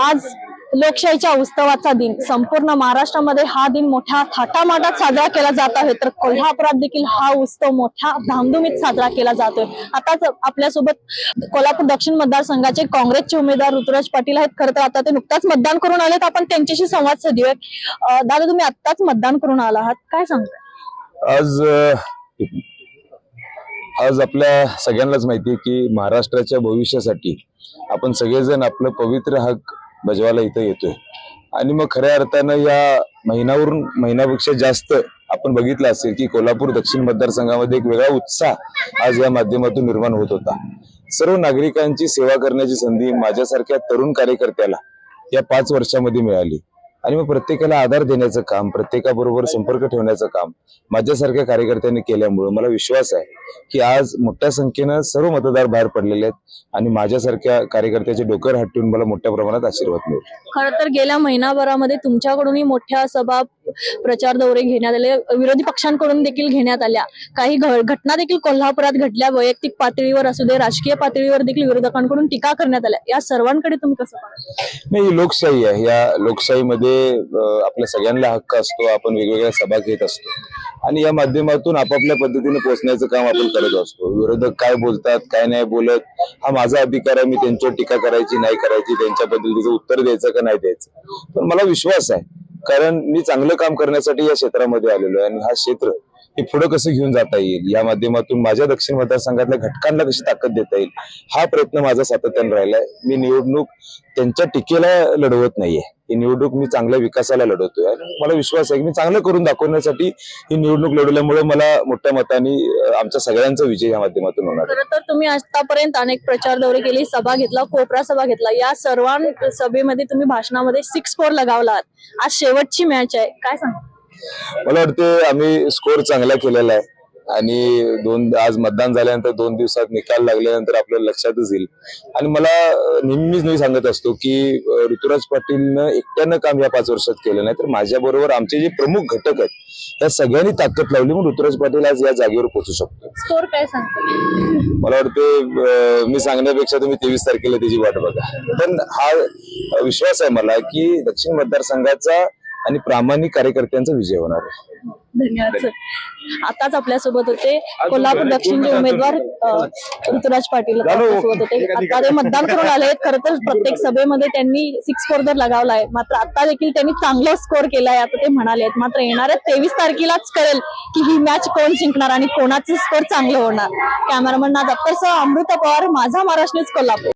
आज लोकशाहीच्या उत्सवाचा दिन. संपूर्ण महाराष्ट्रामध्ये हा दिन मोठ्या थाटामाटात साजरा केला जात आहे. तर कोल्हापुरात देखील हा उत्सव मोठ्या धामधुमीत साजरा केला जातोय. आताच आपल्यासोबत कोल्हापूर दक्षिण मतदारसंघाचे काँग्रेसचे उमेदवार ऋतुराज पाटील आहेत. खरं तर आता ते नुकताच मतदान करून आलेत. आपण त्यांच्याशी संवाद साधूयात दादा तुम्ही आत्ताच मतदान करून आला आहात. काय सांगता? आज आज आपल्या सगळ्यांनाच माहिती आहे की महाराष्ट्राच्या भविष्यासाठी आपण सगळेजण आपलं पवित्र हक बजवायला इथं येतोय. आणि मग खऱ्या अर्थानं या महिन्यावरून महिन्यापेक्षा जास्त आपण बघितलं असेल की कोल्हापूर दक्षिण मतदारसंघामध्ये एक वेगळा उत्साह आज या माध्यमातून निर्माण होत होता. सर्व नागरिकांची सेवा करण्याची संधी माझ्यासारख्या तरुण कार्यकर्त्याला या पाच वर्षामध्ये मिळाली. आणि मग प्रत्येकाला आधार देण्याचं काम प्रत्येकाबरोबर संपर्क ठेवण्याचं काम माझ्यासारख्या कार्यकर्त्यांनी केल्यामुळं मला विश्वास आहे की आज मोठ्या संख्येनं सर्व मतदार बाहेर पडलेले आहेत आणि माझ्यासारख्या कार्यकर्त्याचे डोकर हटवून मला मोठ्या प्रमाणात आशीर्वाद मिळेल. खरं तर गेल्या महिनाभरामध्ये तुमच्याकडूनही मोठ्या सभा प्रचार दौरे घेण्यात आले. विरोधी पक्षांकडून देखील घेण्यात आल्या. काही घटना देखील कोल्हापुरात घडल्या. वैयक्तिक पातळीवर असू दे राजकीय पातळीवर देखील विरोधकांकडून टीका करण्यात आल्या. या सर्वांकडे तुम्ही कसं नाही ही लोकशाही आहे. या लोकशाहीमध्ये आपल्या सगळ्यांना हक्क असतो. आपण वेगवेगळ्या सभा घेत असतो. आणि या माध्यमातून आपापल्या पद्धतीने पोहोचण्याचं काम आपण करत असतो. विरोधक काय बोलतात काय नाही बोलत हा माझा अधिकार आहे. मी त्यांच्यावर टीका करायची नाही करायची त्यांच्या पद्धतीचं उत्तर द्यायचं का नाही द्यायचं? पण मला विश्वास आहे. कारण मी चांगलं काम करण्यासाठी या क्षेत्रामध्ये आलेलो आहे आणि हा क्षेत्र हे पुढे कसं घेऊन जाता येईल? या माध्यमातून माझ्या दक्षिण मतदारसंघातल्या घटकांना कशी ताकद देता येईल? हा प्रयत्न माझा सातत्यानं राहिलाय. मी निवडणूक त्यांच्या टीकेला लढवत नाहीये. ही निवडणूक मी चांगल्या विकासाला लढवतोय. आणि मला विश्वास आहे की मी चांगलं करून दाखवण्यासाठी ही निवडणूक लढवल्यामुळे मला मोठ्या मताने आमच्या सगळ्यांचा विजय या माध्यमातून होणार खरं तर तुम्ही आतापर्यंत अनेक प्रचार दौरे केली सभा घेतला कोपरा सभा घेतला. या सर्वां सभेमध्ये तुम्ही भाषणामध्ये सिक्स फोर लगावला आज शेवटची मॅच आहे. काय सांगा मला वाटतं आम्ही स्कोर चांगला केलेला आहे. आणि दोन आज मतदान झाल्यानंतर दोन दिवसात निकाल लागल्यानंतर आपल्याला लक्षातच येईल. आणि मला नेहमीच मी सांगत असतो की ऋतुराज पाटीलनं एकट्यानं काम या पाच वर्षात केलं नाही तर माझ्या बरोबर आमचे जे प्रमुख घटक आहेत त्या सगळ्यांनी ताकद लावली म्हणून ऋतुराज पाटील आज या जागेवर पोहोचू शकतो. स्कोर काय सांगता? मला वाटते मी सांगण्यापेक्षा तुम्ही तेवीस तारखेला त्याची वाट बघा. पण हा विश्वास आहे मला की दक्षिण मतदारसंघाचा आणि प्रामाणिक कार्यकर्त्यांचा विजय होणार आहे. धन्यवाद सर. आताच आपल्यासोबत होते कोल्हापूर दक्षिणचे उमेदवार ऋतुराज पाटील आपल्यासोबत होते. आता ते मतदान करून आले आहेत खरं तर प्रत्येक सभेमध्ये त्यांनी सिक्स फोर तर लगावला आहे. मात्र आता देखील त्यांनी चांगला स्कोर केलाय आता ते म्हणाले आहेत. मात्र येणाऱ्या तेवीस तारखेलाच कळेल की ही मॅच कोण जिंकणार आणि कोणाचं स्कोर चांगलं होणार. कॅमेरामन नाज अप्परसह अमृता पवार माझा महाराष्ट्र न्यूज कोल्हापूर.